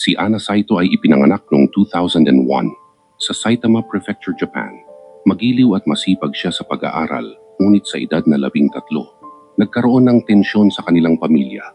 Si Ana Saito ay ipinanganak noong 2001 sa Saitama Prefecture, Japan. Magiliw at masipag siya sa pag-aaral, ngunit sa edad na labing tatlo, nagkaroon ng tensyon sa kanilang pamilya.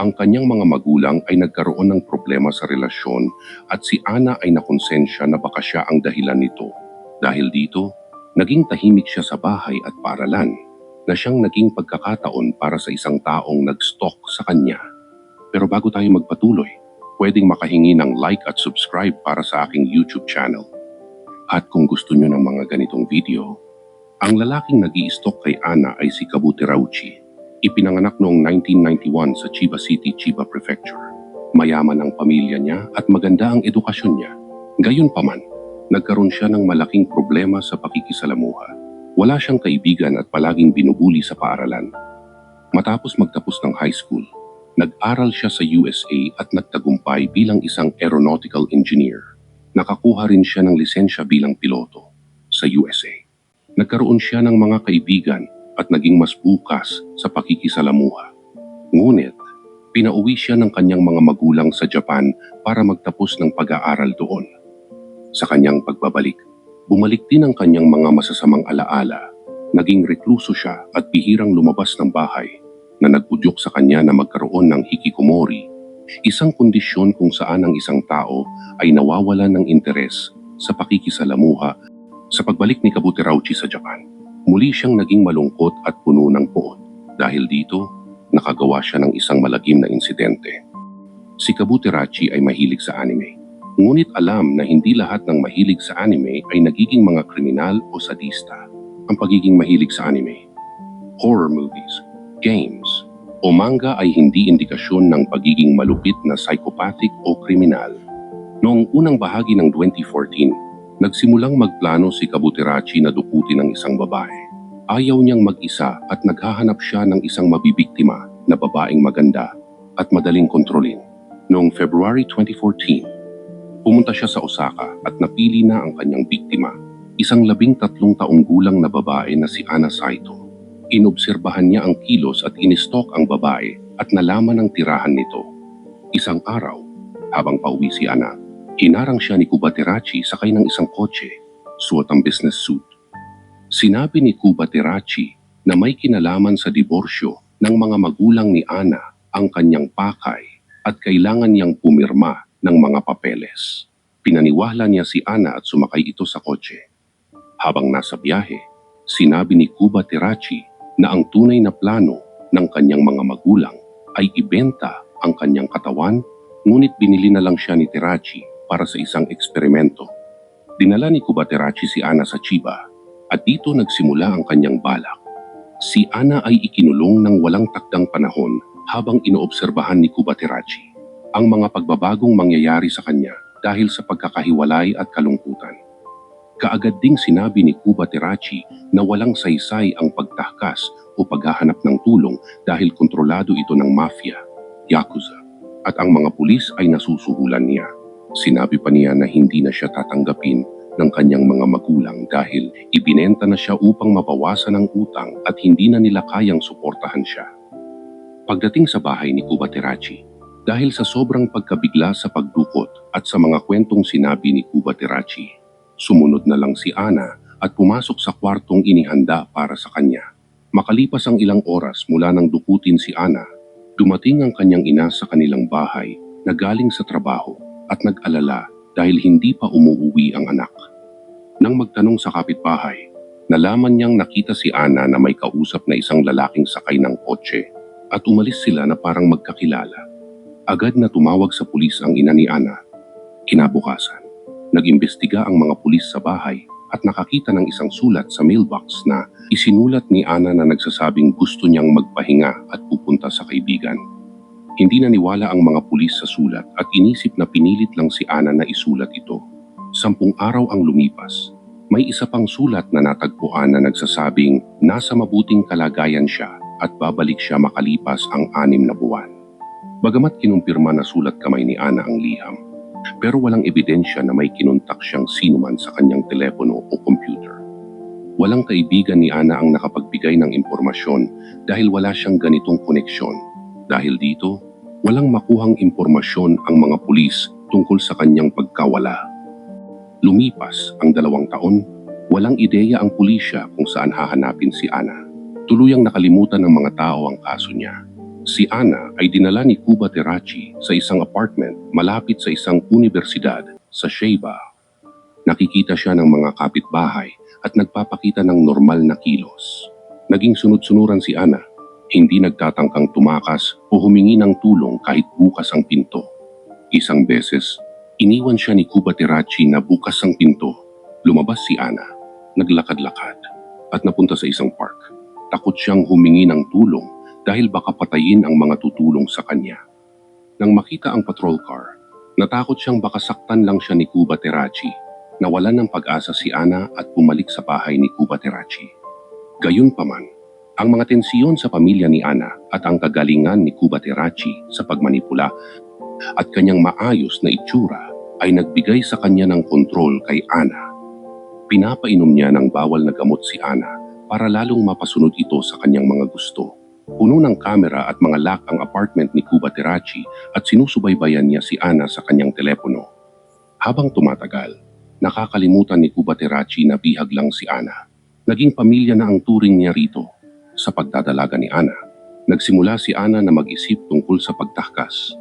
Ang kanyang mga magulang ay nagkaroon ng problema sa relasyon at si Ana ay nakonsensya na baka siya ang dahilan nito. Dahil dito, naging tahimik siya sa bahay at paaralan na siyang naging pagkakataon para sa isang taong nag-stalk sa kanya. Pero bago tayo magpatuloy, pwedeng makahingi ng like at subscribe para sa aking YouTube channel. At kung gusto nyo ng mga ganitong video, ang lalaking nag stalk kay Ana ay si Kabuti Rauchi. Ipinanganak noong 1991 sa Chiba City, Chiba Prefecture. Mayaman ang pamilya niya at maganda ang edukasyon niya. Gayunpaman, nagkaroon siya ng malaking problema sa pakikisalamuha. Wala siyang kaibigan at palaging binubuli sa paaralan. Matapos magtapos ng high school, nag-aral siya sa USA at nagtagumpay bilang isang aeronautical engineer. Nakakuha rin siya ng lisensya bilang piloto sa USA. Nagkaroon siya ng mga kaibigan at naging mas bukas sa pakikisalamuha. Ngunit, pinauwi siya ng kanyang mga magulang sa Japan para magtapos ng pag-aaral doon. Sa kanyang pagbabalik, bumalik din ang kanyang mga masasamang alaala. Naging rekluso siya at bihirang lumabas ng bahay na nagpudyok sa kanya na magkaroon ng hikikomori, isang kondisyon kung saan ang isang tao ay nawawalan ng interes sa pakikisalamuha sa pagbalik ni Kabuti Rauchi sa Japan. Muli siyang naging malungkot at puno ng poot. Dahil dito, nakagawa siya ng isang malagim na insidente. Si Kabuti Rachi ay mahilig sa anime. Ngunit alam na hindi lahat ng mahilig sa anime ay nagiging mga kriminal o sadista. Ang pagiging mahilig sa anime, horror movies, games, o manga ay hindi indikasyon ng pagiging malupit na psychopathic o kriminal. Noong unang bahagi ng 2014, nagsimulang magplano si Kabutirachi na dukutin ng isang babae. Ayaw niyang mag-isa at naghahanap siya ng isang mabibiktima na babaeng maganda at madaling kontrolin. Noong February 2014, pumunta siya sa Osaka at napili na ang kanyang biktima, isang labing tatlong taong gulang na babae na si Ana Saito. Inobserbahan niya ang kilos at inistok ang babae at nalaman ang tirahan nito. Isang araw, habang pauwi si Ana, hinarang siya ni Kubaterachi sakay ng isang kotse, suot ang business suit. Sinabi ni Kubaterachi na may kinalaman sa diborsyo ng mga magulang ni Ana ang kanyang pakay at kailangan niyang pumirma ng mga papeles. Pinaniwala niya si Ana at sumakay ito sa kotse. Habang nasa biyahe, sinabi ni Kuba Terachi na ang tunay na plano ng kanyang mga magulang ay ibenta ang kanyang katawan ngunit binili na lang siya ni Terachi para sa isang eksperimento. Dinala ni Kuba Terachi si Ana sa Chiba at dito nagsimula ang kanyang balak. Si Ana ay ikinulong ng walang takdang panahon habang inoobserbahan ni Kuba Terachi ang mga pagbabagong mangyayari sa kanya dahil sa pagkakahiwalay at kalungkutan. Kaagad ding sinabi ni Kuba Terachi na walang saysay ang pagtahkas o paghahanap ng tulong dahil kontrolado ito ng mafia, yakuza, at ang mga pulis ay nasusuhulan niya. Sinabi pa niya na hindi na siya tatanggapin ng kanyang mga magulang dahil ibinenta na siya upang mabawasan ang utang at hindi na nila kayang suportahan siya. Pagdating sa bahay ni Kuba Terachi, dahil sa sobrang pagkabigla sa pagdukot at sa mga kwentong sinabi ni Kuba Terachi, Sumunod na lang si Ana at pumasok sa kwartong inihanda para sa kanya. Makalipas ang ilang oras mula nang dukutin si Ana, dumating ang kanyang ina sa kanilang bahay na galing sa trabaho at nag-alala dahil hindi pa umuuwi ang anak. Nang magtanong sa kapitbahay, nalaman niyang nakita si Ana na may kausap na isang lalaking sakay ng kotse at umalis sila na parang magkakilala. Agad na tumawag sa pulis ang ina ni Ana. Kinabukasan, Nag-imbestiga ang mga pulis sa bahay at nakakita ng isang sulat sa mailbox na isinulat ni Ana na nagsasabing gusto niyang magpahinga at pupunta sa kaibigan. Hindi naniwala ang mga pulis sa sulat at inisip na pinilit lang si Ana na isulat ito. Sampung araw ang lumipas. May isa pang sulat na natagpuan na nagsasabing nasa mabuting kalagayan siya at babalik siya makalipas ang anim na buwan. Bagamat kinumpirma na sulat kamay ni Ana ang liham, pero walang ebidensya na may kinuntak siyang sinuman sa kanyang telepono o computer. Walang kaibigan ni Ana ang nakapagbigay ng impormasyon dahil wala siyang ganitong koneksyon. Dahil dito, walang makuhang impormasyon ang mga pulis tungkol sa kanyang pagkawala. Lumipas ang dalawang taon, walang ideya ang pulisya kung saan hahanapin si Ana. Tuluyang nakalimutan ng mga tao ang kaso niya. Si Ana ay dinala ni Cuba Terachi sa isang apartment malapit sa isang universidad sa Sheba. Nakikita siya ng mga kapitbahay at nagpapakita ng normal na kilos. Naging sunod-sunuran si Ana, hindi nagtatangkang tumakas o humingi ng tulong kahit bukas ang pinto. Isang beses, iniwan siya ni Cuba Terachi na bukas ang pinto. Lumabas si Ana, naglakad-lakad at napunta sa isang park. Takot siyang humingi ng tulong dahil baka patayin ang mga tutulong sa kanya. Nang makita ang patrol car, natakot siyang baka saktan lang siya ni Cuba Terachi. Nawalan ng pag-asa si Ana at bumalik sa bahay ni Cuba Terachi. Gayunpaman, ang mga tensiyon sa pamilya ni Ana at ang kagalingan ni Cuba Terachi sa pagmanipula at kanyang maayos na itsura ay nagbigay sa kanya ng kontrol kay Ana. Pinapainom niya ng bawal na gamot si Ana para lalong mapasunod ito sa kanyang mga gusto. Puno ng kamera at mga lock ang apartment ni Cuba Terachi at sinusubaybayan niya si Ana sa kanyang telepono. Habang tumatagal, nakakalimutan ni Cuba Terachi na bihag lang si Ana. Naging pamilya na ang turing niya rito. Sa pagdadalaga ni Ana, nagsimula si Ana na mag-isip tungkol sa pagtakas.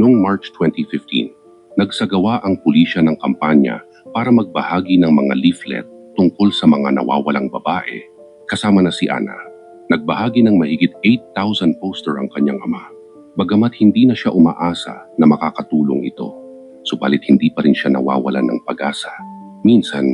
Noong March 2015, nagsagawa ang pulisya ng kampanya para magbahagi ng mga leaflet tungkol sa mga nawawalang babae. Kasama na si Ana. Nagbahagi ng mahigit 8,000 poster ang kanyang ama. Bagamat hindi na siya umaasa na makakatulong ito, subalit hindi pa rin siya nawawalan ng pag-asa. Minsan,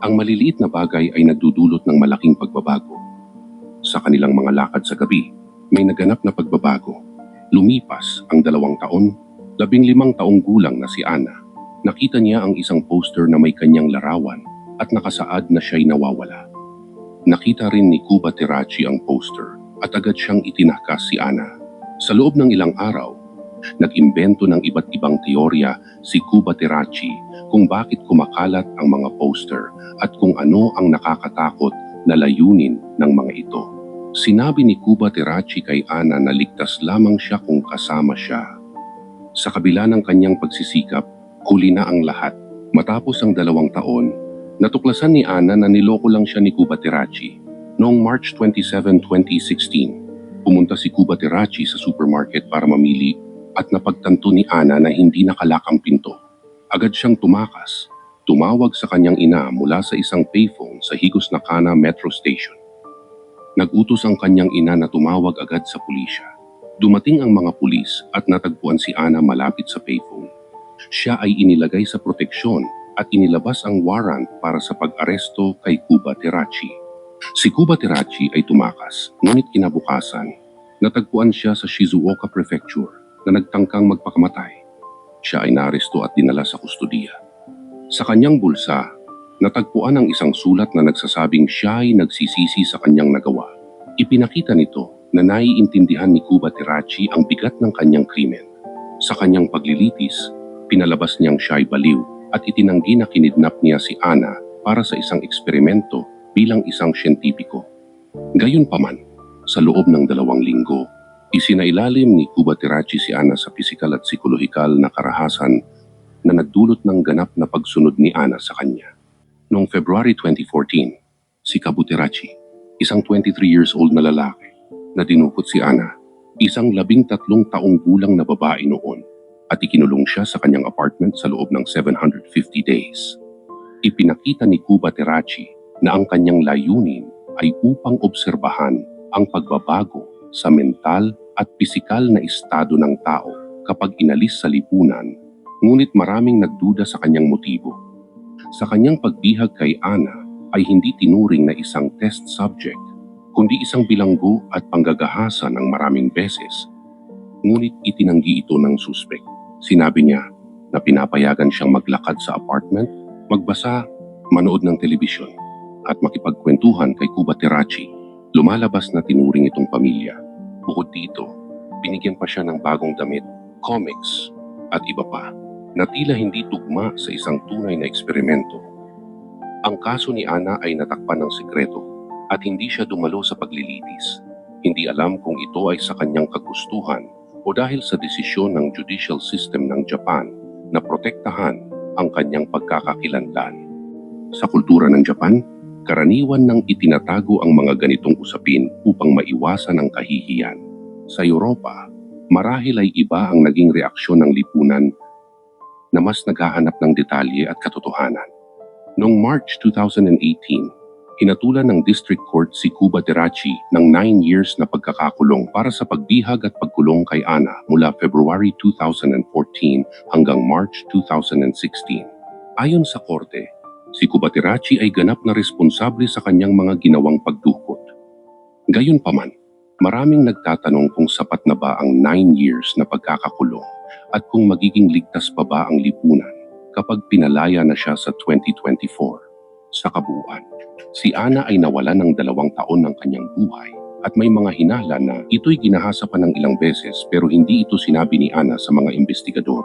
ang maliliit na bagay ay nagdudulot ng malaking pagbabago. Sa kanilang mga lakad sa gabi, may naganap na pagbabago. Lumipas ang dalawang taon, labing limang taong gulang na si Ana. Nakita niya ang isang poster na may kanyang larawan at nakasaad na siya'y nawawala. Nakita rin ni Cuba Terachi ang poster at agad siyang itinakas si Ana. Sa loob ng ilang araw, nag-imbento ng iba't ibang teorya si Cuba Terachi kung bakit kumakalat ang mga poster at kung ano ang nakakatakot na layunin ng mga ito. Sinabi ni Cuba Terachi kay Ana na ligtas lamang siya kung kasama siya. Sa kabila ng kanyang pagsisikap, huli na ang lahat. Matapos ang dalawang taon, natuklasan ni Ana na niloko lang siya ni Cuba Terachi. Noong March 27, 2016, pumunta si Cuba Terachi sa supermarket para mamili at napagtanto ni Ana na hindi nakalakang pinto. Agad siyang tumakas. Tumawag sa kanyang ina mula sa isang payphone sa Higos Nakana Metro Station. Nagutos ang kanyang ina na tumawag agad sa pulisya. Dumating ang mga pulis at natagpuan si Ana malapit sa payphone. Siya ay inilagay sa proteksyon at inilabas ang warrant para sa pag-aresto kay Cuba Terachi. Si Cuba Terachi ay tumakas, ngunit kinabukasan, natagpuan siya sa Shizuoka Prefecture na nagtangkang magpakamatay. Siya ay naaresto at dinala sa kustodiya. Sa kanyang bulsa, natagpuan ang isang sulat na nagsasabing siya ay nagsisisi sa kanyang nagawa. Ipinakita nito na naiintindihan ni Cuba Terachi ang bigat ng kanyang krimen. Sa kanyang paglilitis, pinalabas niyang siya ay baliw at itinanggi na kinidnap niya si Ana para sa isang eksperimento bilang isang siyentipiko. Gayunpaman, sa loob ng dalawang linggo, Isinailalim ni Cuba Terachi si Ana sa pisikal at psikolohikal na karahasan na nagdulot ng ganap na pagsunod ni Ana sa kanya. Noong February 2014, si Kabuterachi, isang 23 years old na lalaki, na dinukot si Ana, isang labing tatlong taong gulang na babae noon, at ikinulong siya sa kanyang apartment sa loob ng 750 days. Ipinakita ni Cuba Terachi na ang kanyang layunin ay upang obserbahan ang pagbabago sa mental at pisikal na estado ng tao kapag inalis sa lipunan, ngunit maraming nagduda sa kanyang motibo. Sa kanyang pagbihag kay Ana ay hindi tinuring na isang test subject, kundi isang bilanggo at panggagahasa ng maraming beses. Ngunit itinanggi ito ng suspect. Sinabi niya na pinapayagan siyang maglakad sa apartment, magbasa, manood ng telebisyon, at makipagkwentuhan kay Cuba Terachi Lumalabas na tinuring itong pamilya. Bukod dito, binigyan pa siya ng bagong damit, comics, at iba pa na tila hindi tugma sa isang tunay na eksperimento. Ang kaso ni Ana ay natakpan ng sikreto at hindi siya dumalo sa paglilitis. Hindi alam kung ito ay sa kanyang kagustuhan o dahil sa desisyon ng judicial system ng Japan na protektahan ang kanyang pagkakakilanlan. Sa kultura ng Japan, karaniwan nang itinatago ang mga ganitong usapin upang maiwasan ang kahihiyan. Sa Europa, marahil ay iba ang naging reaksyon ng lipunan na mas naghahanap ng detalye at katotohanan. Noong March 2018, hinatulan ng District Court si Cuba Terachi ng 9 years na pagkakakulong para sa pagbihag at pagkulong kay Ana mula February 2014 hanggang March 2016. Ayon sa korte, si Cuba Terachi ay ganap na responsable sa kanyang mga ginawang pagdukot. Gayunpaman, maraming nagtatanong kung sapat na ba ang 9 years na pagkakakulong at kung magiging ligtas pa ba ang lipunan kapag pinalaya na siya sa 2024. Sa kabuuan, si Ana ay nawala ng dalawang taon ng kanyang buhay at may mga hinala na ito'y ginahasa pa ng ilang beses pero hindi ito sinabi ni Ana sa mga investigador.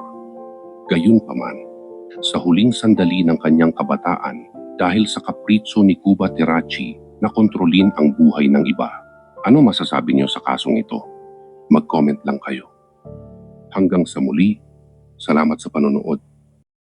Gayunpaman, sa huling sandali ng kanyang kabataan dahil sa kapritso ni Cuba Terachi na kontrolin ang buhay ng iba. Ano masasabi niyo sa kasong ito? Mag-comment lang kayo. Hanggang sa muli, salamat sa panonood.